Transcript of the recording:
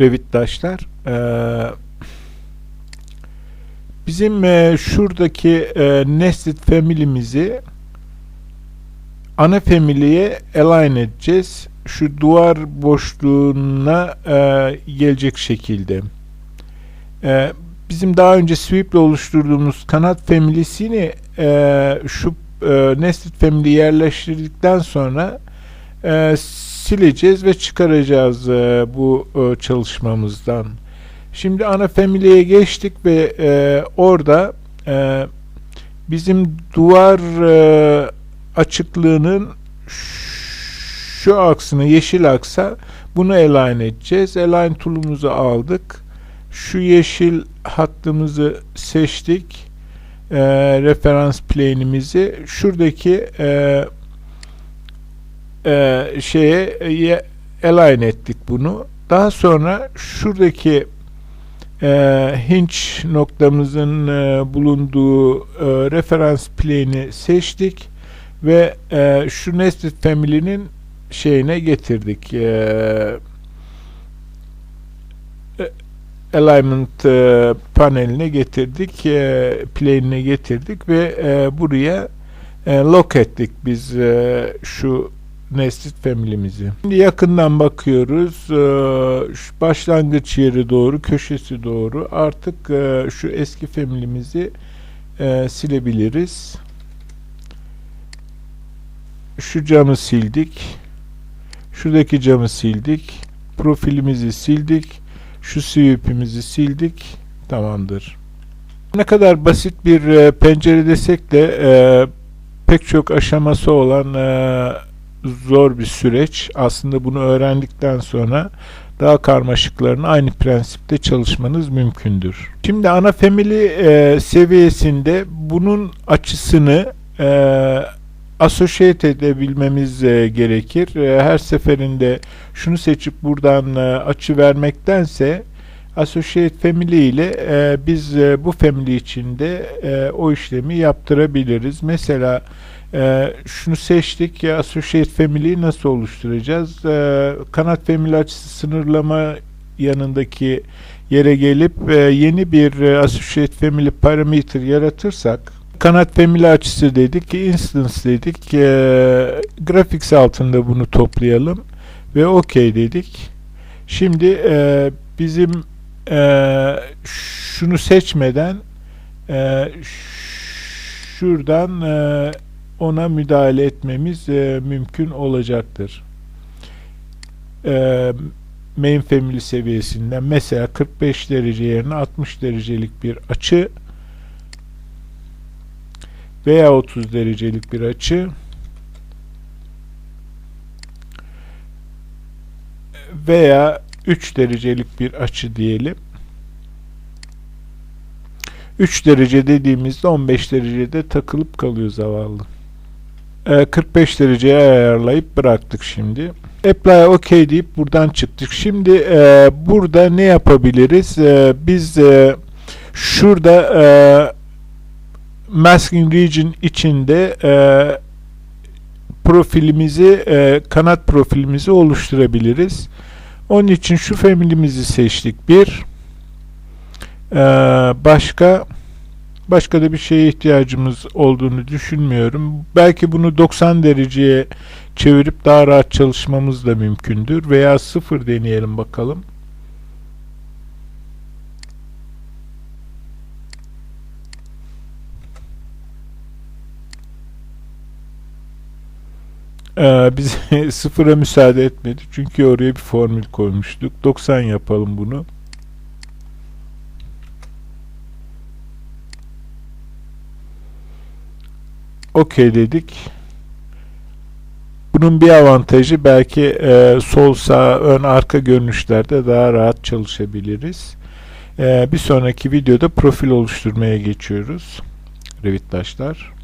Revitdaşlar. Ee, bizim e, şuradaki nested family'mizi ana family'ye align edeceğiz. Şu duvar boşluğuna gelecek şekilde. Bizim daha önce sweep ile oluşturduğumuz kanat family'sini şu nested family yerleştirdikten sonra sileceğiz ve çıkaracağız e, bu e, çalışmamızdan. Şimdi ana family'ye geçtik ve e, orada e, bizim duvar e, açıklığının şu aksını yeşil aksa bunu align edeceğiz. Align tool'umuzu aldık. Şu yeşil hattımızı seçtik. E, referans plane'imizi şuradaki e, e, şeye e, align ettik bunu. Daha sonra şuradaki e, hinge noktamızın e, bulunduğu e, referans plane'i seçtik ve e, şu nested family'nin şeyine getirdik. E, e, alignment e, paneline getirdik, e, plane'ine getirdik ve e, buraya e, lock ettik biz e, şu nested family'mizi. Şimdi yakından bakıyoruz. E, şu başlangıç yeri doğru, köşesi doğru. Artık e, şu eski family'mizi e, silebiliriz. Şu camı sildik. Şuradaki camı sildik. Profilimizi sildik. Şu sweep'imizi sildik. Tamamdır. Ne kadar basit bir e, pencere desek de pek çok aşaması olan e, zor bir süreç. Aslında bunu öğrendikten sonra daha karmaşıklarını aynı prensipte çalışmanız mümkündür. Şimdi ana family e, seviyesinde bunun açısını e, associate edebilmemiz e, gerekir. E, her seferinde şunu seçip buradan e, açı vermektense associate family ile e, biz e, bu family içinde e, o işlemi yaptırabiliriz. Mesela e, şunu seçtik ya associate family'yi nasıl oluşturacağız? E, kanat family açısı sınırlama yanındaki yere gelip e, yeni bir e, associate family parameter yaratırsak kanat family açısı dedik, instance dedik, e, graphics altında bunu toplayalım ve OK dedik. Şimdi e, bizim e, şunu seçmeden e, şuradan e, ona müdahale etmemiz e, mümkün olacaktır. E, main family seviyesinden mesela 45 derece yerine 60 derecelik bir açı veya 30 derecelik bir açı veya 3 derecelik bir açı diyelim. 3 derece dediğimizde 15 derecede takılıp kalıyor zavallı. Ee, 45 dereceye ayarlayıp bıraktık şimdi. Apply OK deyip buradan çıktık. Şimdi e, burada ne yapabiliriz? E, biz e, şurada e, masking region içinde e, profilimizi e, kanat profilimizi oluşturabiliriz. Onun için şu family'mizi seçtik. Bir e, başka başka da bir şeye ihtiyacımız olduğunu düşünmüyorum. Belki bunu 90 dereceye çevirip daha rahat çalışmamız da mümkündür. Veya sıfır deneyelim bakalım. Ee, biz sıfıra müsaade etmedi. Çünkü oraya bir formül koymuştuk. 90 yapalım bunu. Okey dedik. Bunun bir avantajı belki e, sol sağ ön arka görünüşlerde daha rahat çalışabiliriz. E, bir sonraki videoda profil oluşturmaya geçiyoruz. Revitdaşlar.